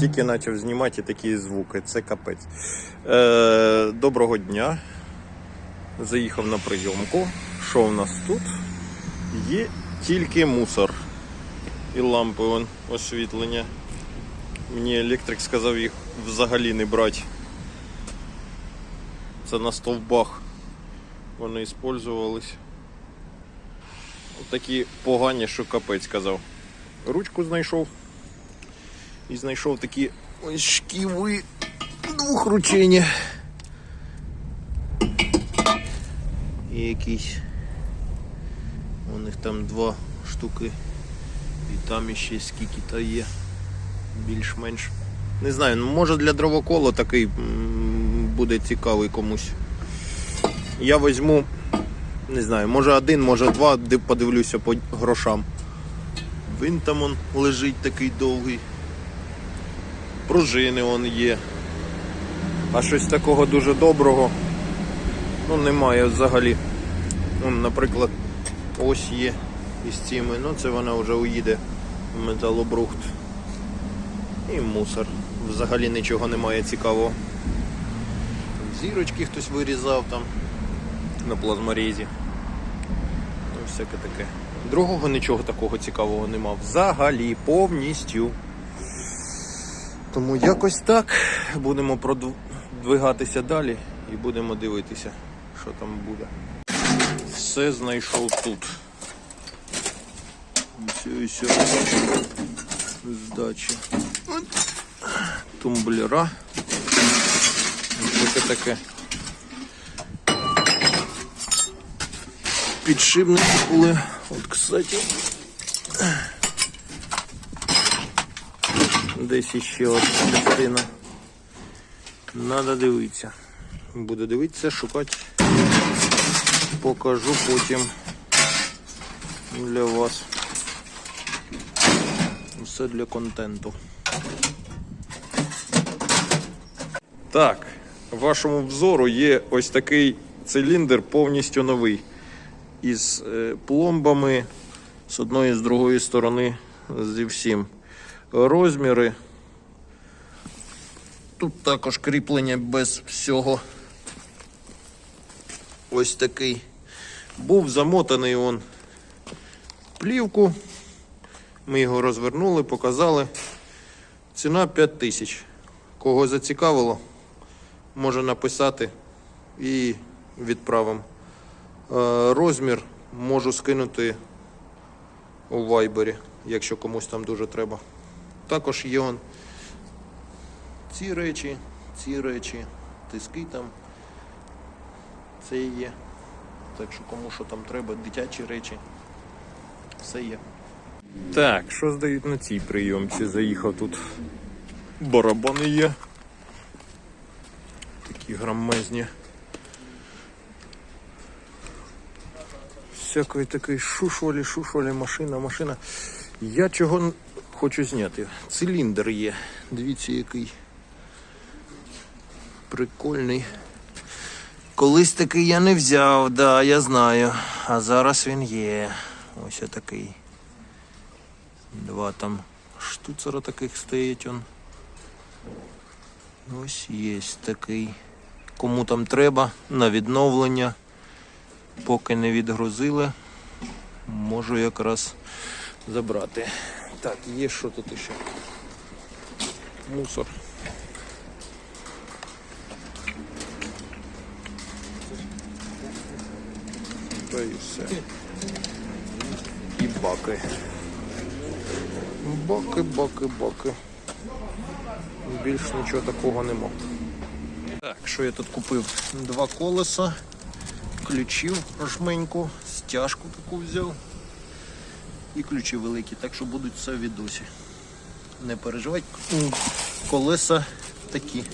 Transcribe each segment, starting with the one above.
Тільки почав знімати такі звуки, це капець. Е, доброго дня. Заїхав на прийомку. Що в нас тут? Є тільки мусор. І лампи вон, освітлення. Мені електрик сказав їх взагалі не брати. Це на стовбах вони використовувались. Такі погані, що капець казав. Ручку знайшов. І знайшов такі шківи двохручені. І якісь. У них там два штуки. І там іще скільки то є. Більш-менш. Не знаю, ну може для дровоколу такий буде цікавий комусь. Я візьму, не знаю, може один, може два, подивлюся по грошам. Він там он лежить такий довгий. Пружини он є. А щось такого дуже доброго. Ну немає взагалі. Вон, наприклад, ось є із цими. Ну це вона вже уїде в металобрухт. І мусор. Взагалі нічого немає цікавого. Зірочки хтось вирізав там на плазморезі. Ну, всяке таке. Другого нічого такого цікавого нема. Взагалі, повністю. Тому якось так. Будемо продвигатися далі і будемо дивитися, що там буде. Все знайшов тут. І все. Здачі. Тумблера. Таке таке. Підшипники були. От, кстати. Десь іще от частина. Надо дивитися. Буду дивитися, шукати. Покажу потім для вас. Все для контенту. Так, вашому взору є ось такий циліндр повністю новий. Із е, пломбами з одної і з другої сторони зі всім. Розміри. Тут також кріплення без всього. Ось такий. Був замотаний он плівку. Ми його розвернули, показали. Ціна 5 тисяч. Кого зацікавило, може написати і відправимо. Е, Розмір можу скинути у вайбері, якщо комусь там дуже треба. Також є он ці речі, ці речі, тиски там. Це є. Так що кому що там треба, дитячі речі. Все є. Так, що здають на цій прийомці? Заїхав тут. Барабани є. Такі громезні. Всякої такої шушвалі, шушвалі, машина, машина. Я чого хочу зняти? Циліндр є. Дивіться, який прикольний. Колись такий я не взяв, да, я знаю. А зараз він є. Ось такий. Два там штуцера таких стоїть он. Ось є такий. Кому там треба на відновлення. Поки не відгрузили, можу якраз забрати. Так, є що тут ще? Мусор. Та і все. І баки. Баки, баки, баки. Більш нічого такого нема. Так, що я тут купив? Два колеса, ключів жменьку, стяжку таку взяв. І ключі великі, так що будуть все в відосі. Не переживайте. Колеса такі.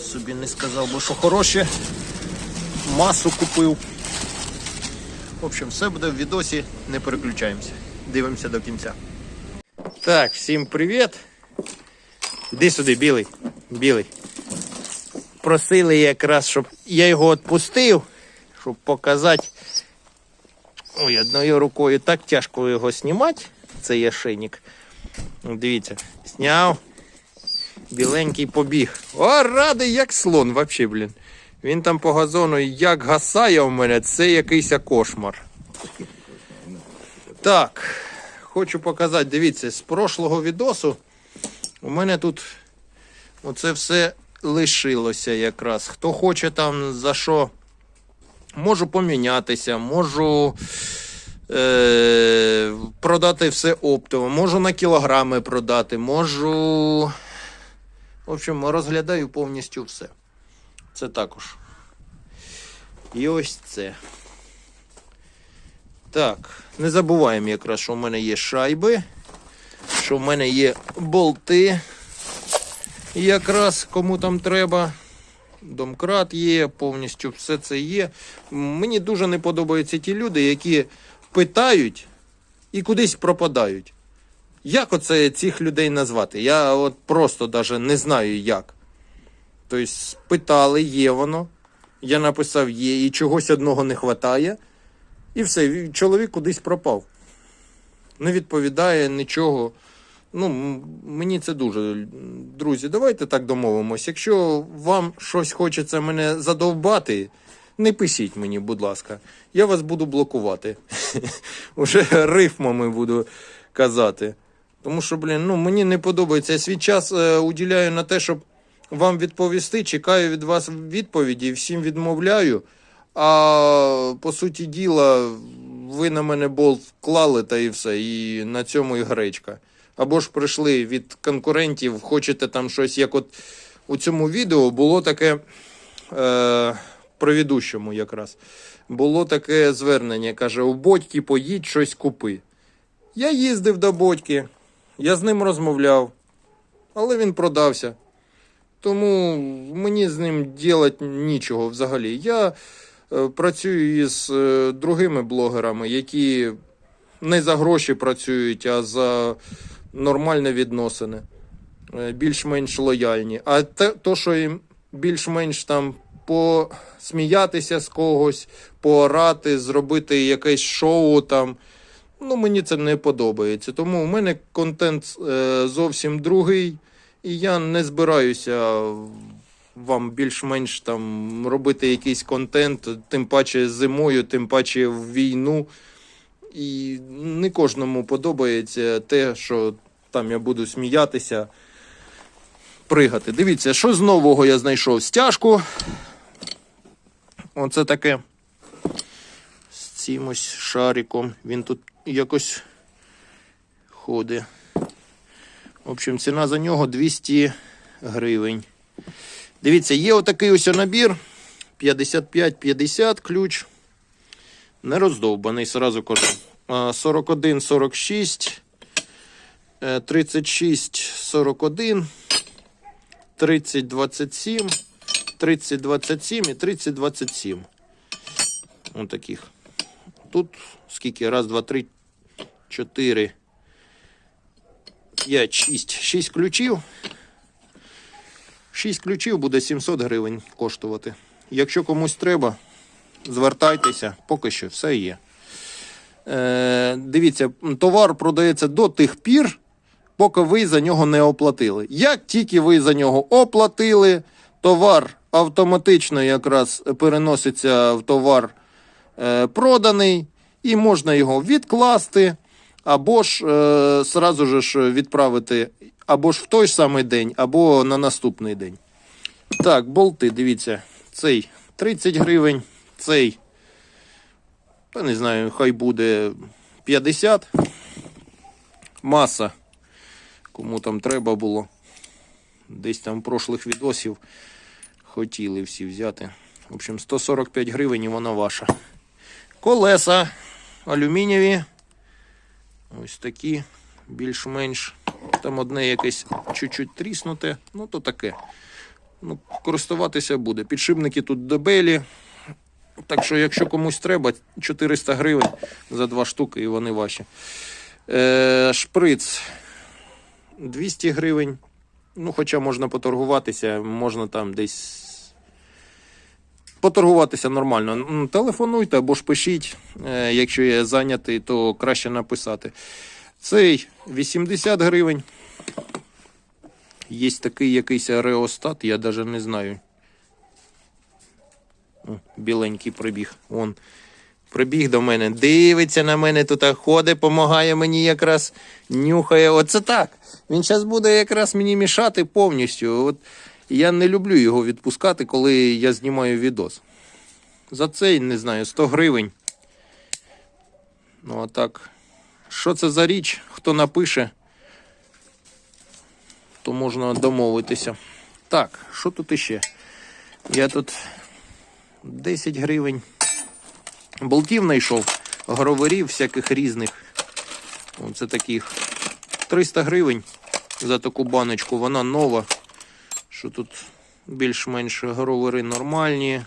Собі не сказав, бо що хороші. Масу купив. В общем, все буде в відосі, не переключаємося. Дивимося до кінця. Так, всім привіт. Іди сюди, білий. Білий. Просили якраз, щоб я його відпустив, щоб показати. Ой, одною рукою так тяжко його знімати, цей ошейник. Дивіться, зняв. Біленький побіг. О, радий, як слон, вообще, блін. Він там по газону як гасає у мене, це якийсь кошмар. Так, хочу показати, дивіться, з прошлого відосу у мене тут оце все лишилося якраз. Хто хоче там за що, можу помінятися, можу е, продати все оптово, можу на кілограми продати, можу. В общем, розглядаю повністю все. Це також. І ось це. Так, не забуваємо якраз, що в мене є шайби, що в мене є болти. Якраз кому там треба. Домкрат є, повністю все це є. Мені дуже не подобаються ті люди, які питають і кудись пропадають. Як оце цих людей назвати? Я от просто даже не знаю як. Тобто, спитали, є воно. Я написав є, і чогось одного не вистачає. І все, чоловік кудись пропав. Не відповідає нічого. Ну, мені це дуже. Друзі, давайте так домовимось. Якщо вам щось хочеться мене задовбати, не пишіть мені, будь ласка. Я вас буду блокувати. Уже рифмами буду казати. Тому що, блін, ну мені не подобається. Я свій час е, уділяю на те, щоб вам відповісти. Чекаю від вас відповіді, всім відмовляю. А по суті діла, ви на мене болт клали та і все, і на цьому і гречка. Або ж прийшли від конкурентів, хочете там щось, як от у цьому відео було таке е, про ведущому якраз. Було таке звернення, каже: у батьки поїдь щось купи. Я їздив до батьки, я з ним розмовляв, але він продався. Тому мені з ним ділати нічого взагалі. Я е, працюю із е, другими блогерами, які не за гроші працюють, а за нормальні відносини, е, більш-менш лояльні. А те, то, що їм більш-менш там посміятися з когось, поорати, зробити якесь шоу там. Ну, мені це не подобається. Тому у мене контент е, зовсім другий, і я не збираюся вам більш-менш там робити якийсь контент, тим паче зимою, тим паче в війну. І не кожному подобається те, що там я буду сміятися, пригати. Дивіться, що з нового я знайшов стяжку. Оце таке з цим ось шариком. Він тут якось ходить. В общем, ціна за нього 200 гривень. Дивіться, є отакий ось набір. 55-50 ключ. Не роздовбаний, сразу кажу. 41, 46, е, 36, 41, 30, 27, 30, 27 і 30, 27. Ось таких. Тут скільки? Раз, два, три, чотири, п'ять, шість. Шість ключів. Шість ключів буде 700 гривень коштувати. Якщо комусь треба, звертайтеся, поки що все є. Е, дивіться, товар продається до тих пір, поки ви за нього не оплатили. Як тільки ви за нього оплатили, товар автоматично якраз переноситься в товар е, проданий, і можна його відкласти, або ж е, ж відправити або ж в той самий день, або на наступний день. Так, болти, дивіться, цей 30 гривень, цей, та не знаю, хай буде 50. Маса, кому там треба було. Десь там прошлих відосів хотіли всі взяти. В общем, 145 гривень і вона ваша. Колеса алюмінієві. Ось такі, більш-менш. Там одне якесь чуть-чуть тріснуте, ну то таке. Ну, користуватися буде. Підшипники тут дебелі. Так що, якщо комусь треба, 400 гривень за два штуки і вони ваші. Е, шприц 200 гривень. Ну, хоча можна поторгуватися, можна там десь. Поторгуватися нормально. Телефонуйте або ж пишіть. Е, якщо я зайнятий, то краще написати. Цей 80 гривень. Є такий якийсь ареостат, я навіть не знаю. Біленький прибіг. Вон прибіг до мене, дивиться на мене тут ходить, допомагає мені якраз нюхає. Оце так. Він зараз буде якраз мені мішати повністю. От я не люблю його відпускати, коли я знімаю відос. За цей, не знаю, 100 гривень. Ну а так. Що це за річ? Хто напише, то можна домовитися. Так, що тут іще? Я тут 10 гривень. Болтів знайшов, гроверів всяких різних. Оце таких 300 гривень за таку баночку. Вона нова. Що тут більш-менш гровери нормальні.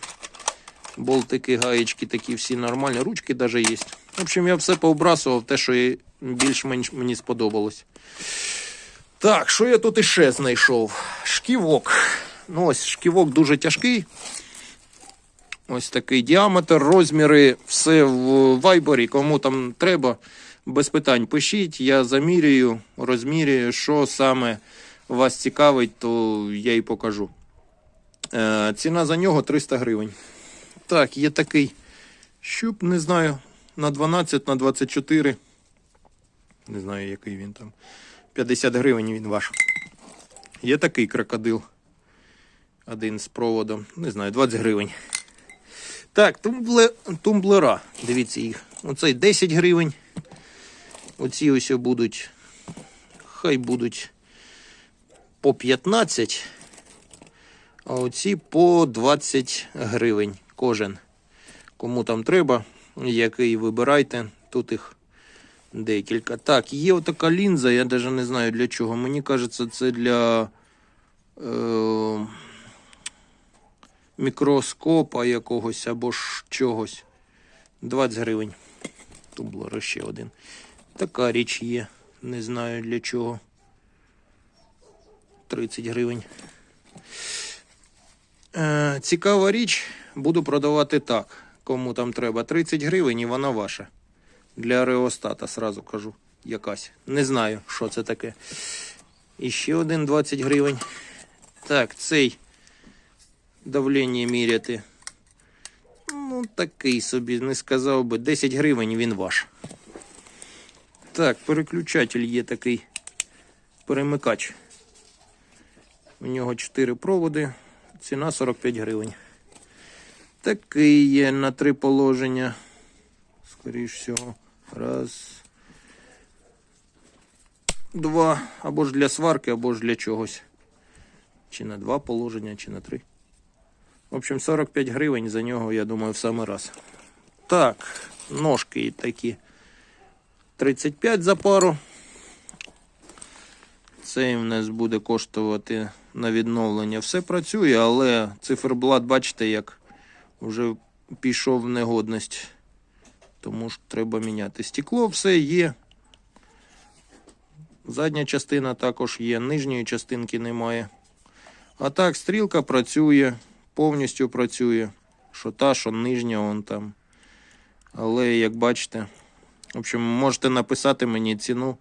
Болтики, гаєчки такі всі нормальні. Ручки навіть є. В общем, я все пообрасував, те, що більш-менш мені сподобалось. Так, що я тут іще знайшов? Шківок. Ну, ось шківок дуже тяжкий. Ось такий діаметр, розміри, все в вайбері. Кому там треба, без питань пишіть. Я замірюю, розмірюю, що саме вас цікавить, то я і покажу. Е, ціна за нього 300 гривень. Так, є такий щуп, не знаю, на 12, на 24. Не знаю, який він там. 50 гривень він ваш. Є такий крокодил. Один з проводом. Не знаю, 20 гривень. Так, тумбле, тумблера. Дивіться їх. Оцей 10 гривень. Оці ось будуть. Хай будуть по 15. А оці по 20 гривень кожен. Кому там треба, який вибирайте. Тут їх декілька. Так, є отака лінза, я навіть не знаю для чого. Мені кажеться, це для е, мікроскопа якогось або ж чогось. 20 гривень. Тумблер ще один. Така річ є. Не знаю для чого. 30 гривень. Е, цікава річ, буду продавати так. Кому там треба 30 гривень і вона ваша. Для реостата, сразу кажу, якась. Не знаю, що це таке. І ще один 20 гривень. Так, цей давлення міряти. Ну, такий собі, не сказав би. 10 гривень він ваш. Так, переключатель є такий перемикач. У нього 4 проводи. Ціна 45 гривень. Такий є на три положення. Скоріш всього. Раз. Два. Або ж для сварки, або ж для чогось. Чи на два положення, чи на три. В общем, 45 гривень за нього, я думаю, в самий раз. Так, ножки такі. 35 за пару. Цей в нас буде коштувати на відновлення. Все працює, але циферблат, бачите, як вже пішов в негодність. Тому ж треба міняти. Стекло все є. Задня частина також є, нижньої частинки немає. А так, стрілка працює, повністю працює. Що та, що нижня, вон там. Але як бачите, в общем, можете написати мені ціну,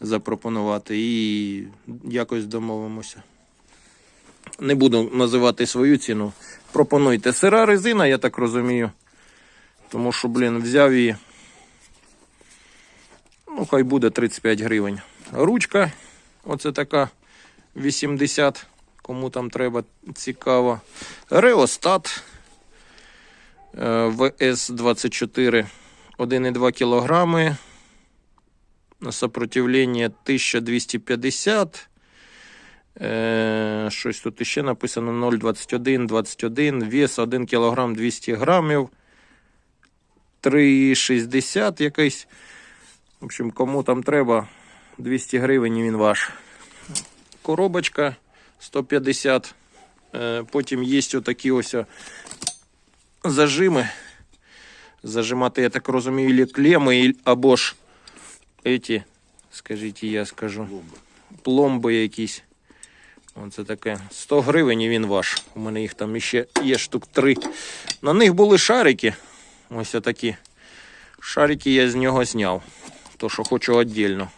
запропонувати і якось домовимося. Не буду називати свою ціну. Пропонуйте. Сира резина, я так розумію. Тому що, блін, взяв її. Ну, хай буде 35 гривень. Ручка, оце така 80, кому там треба цікаво. Реостат е, ВС-24 1,2 кілограми. Сопротивлення 1250. Е, щось тут іще написано 0,21, 21, вес 1 кг 200 грамів. 3,60 якийсь. В общем, кому там треба, 200 гривень він ваш. Коробочка 150. Е, Потім є отакі ось зажими. Зажимати, я так розумію, клеми, або ж эти, скажіть, я скажу, пломби якісь. Оце таке. 100 гривень і він ваш. У мене їх там ще є штук 3. На них були шарики. Ось такі. Шарики я з нього зняв. То, що хочу віддільно.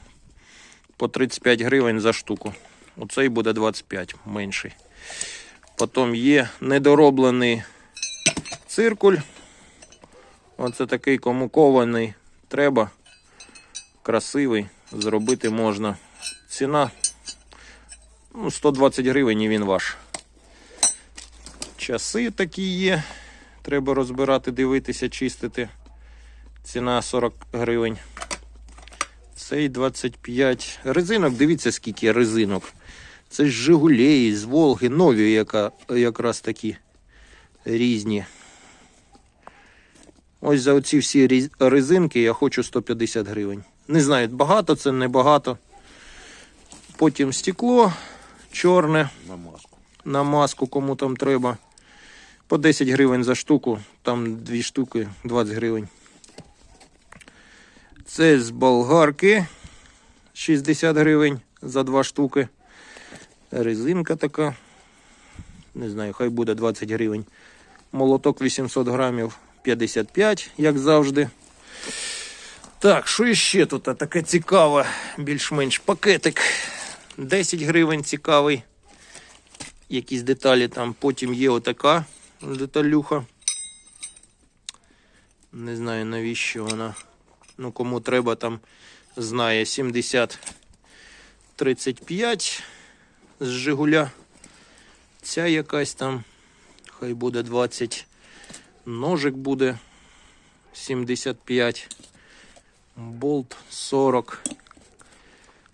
по 35 гривень за штуку. Оцей буде 25 менший. Потім є недороблений циркуль. Оце такий кому кований треба. Красивий. Зробити можна. Ціна ну, 120 гривень і він ваш. Часи такі є. Треба розбирати, дивитися, чистити. Ціна 40 гривень. Цей 25. Резинок, дивіться, скільки резинок. Це ж Жигулеї, з Волги, нові яка, якраз такі різні. Ось за оці всі резинки я хочу 150 гривень. Не знаю, багато це, не багато. Потім стекло чорне на маску. на маску, кому там треба. По 10 гривень за штуку, там дві штуки 20 гривень. Це з болгарки 60 гривень за два штуки. Резинка така. Не знаю, хай буде 20 гривень. Молоток 800 грамів 55, як завжди. Так, що іще тут таке цікаве, більш-менш пакетик. 10 гривень цікавий якісь деталі там. Потім є отака деталюха. Не знаю навіщо вона. Ну, кому треба там знає 70 35 з Жигуля. Ця якась там, хай буде 20. Ножик буде 75. Болт 40.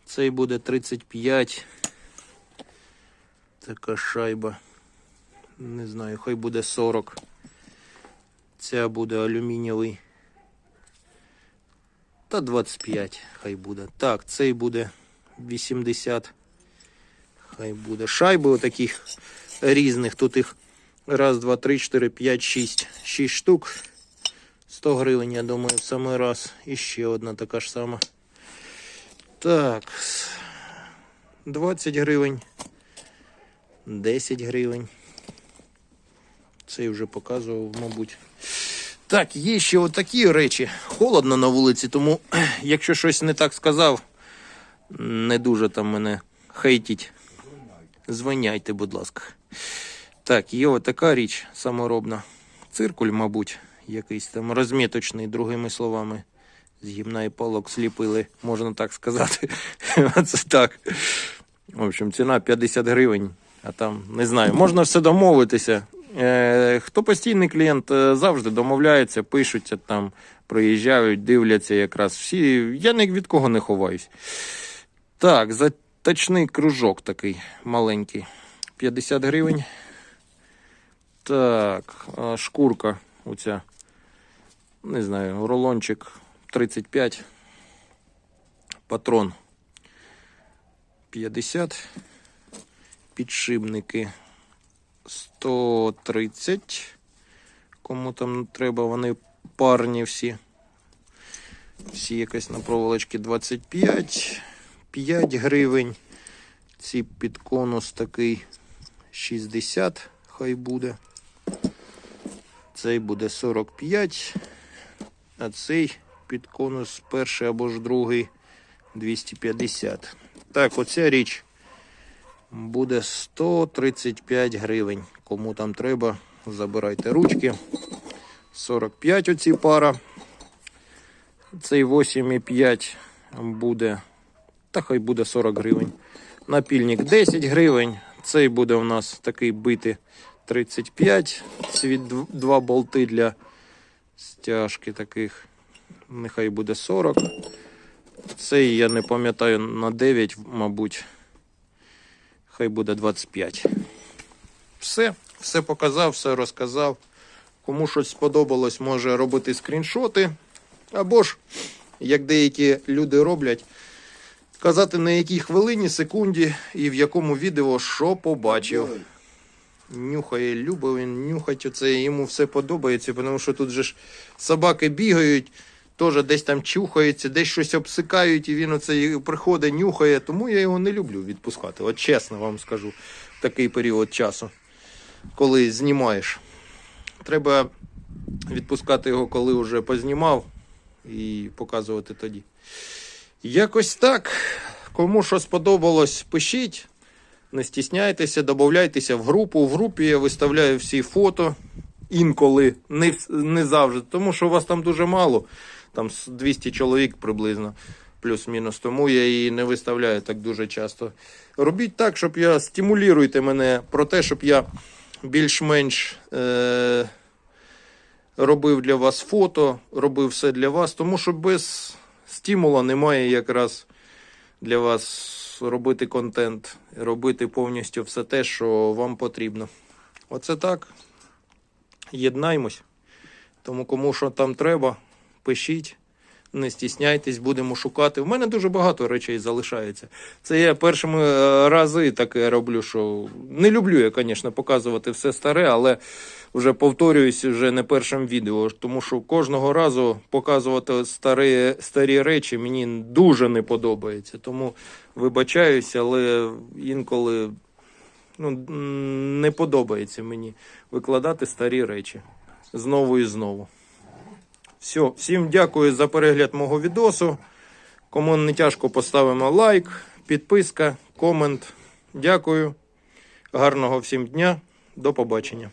Цей буде 35. Така шайба. Не знаю, хай буде 40. Ця буде алюмінієвий. Та 25 хай буде. Так, цей буде 80. Хай буде. Шайби отаких різних. Тут їх раз, два, три, чотири, п'ять, шість. Шість штук. 100 гривень, я думаю, в самий раз. І ще одна така ж сама. Так. 20 гривень. 10 гривень. Цей вже показував, мабуть. Так, є ще отакі речі. Холодно на вулиці, тому якщо щось не так сказав, не дуже там мене хейтіть. Звиняйте, будь ласка. Так, є отака річ саморобна. Циркуль, мабуть, якийсь там розміточний, другими словами. З гімна і палок сліпили, можна так сказати. Оце так. В общем, ціна 50 гривень, а там не знаю, можна все домовитися. Е, хто постійний клієнт е, завжди домовляється, пишуться там, проїжджають, дивляться якраз всі. Я ні від кого не ховаюсь. Так, заточний кружок такий маленький. 50 гривень. Так, шкурка оця. Не знаю, рулончик 35. Патрон 50. Підшипники 130. Кому там треба, вони парні всі. Всі якось на проволочці 25. 5 гривень. Ці під конус такий 60, хай буде. Цей буде 45. А цей під конус перший або ж другий 250. Так, оця річ буде 135 гривень. Кому там треба, забирайте ручки. 45 оці пара. Цей 8,5 буде. Та хай буде 40 гривень. Напільник 10 гривень. Цей буде у нас такий битий 35. Ці два болти для стяжки таких. Нехай буде 40. Цей я не пам'ятаю на 9, мабуть. Хай буде 25. Все, все показав, все розказав. Кому щось сподобалось, може робити скріншоти. Або ж, як деякі люди роблять, казати на якій хвилині, секунді і в якому відео що побачив. Нюхає, любить він нюхать оце, йому все подобається, тому що тут же ж собаки бігають, теж десь там чухаються, десь щось обсикають, і він оце приходить, нюхає. Тому я його не люблю відпускати. От чесно вам скажу, такий період часу, коли знімаєш. Треба відпускати його, коли вже познімав, і показувати тоді. Якось так. Кому що сподобалось, пишіть. Не стісняйтеся, додавайтеся в групу. В групі я виставляю всі фото. Інколи, не, не завжди, тому що вас там дуже мало, там 200 чоловік приблизно, плюс-мінус. Тому я її не виставляю так дуже часто. Робіть так, щоб я стимулюйте мене про те, щоб я більш-менш е- робив для вас фото, робив все для вас, тому що без стимула немає якраз для вас робити контент, робити повністю все те, що вам потрібно. Оце так. Єднаймось. Тому кому що там треба, пишіть, не стісняйтесь, будемо шукати. У мене дуже багато речей залишається. Це я першими е, рази таке роблю, що не люблю я, звісно, показувати все старе, але вже повторююсь вже не першим відео, тому що кожного разу показувати старі, старі речі мені дуже не подобається. Тому вибачаюся, але інколи ну, не подобається мені викладати старі речі знову і знову. Все, всім дякую за перегляд мого відосу. Кому не тяжко, поставимо лайк, підписка, комент. Дякую. Гарного всім дня. До побачення.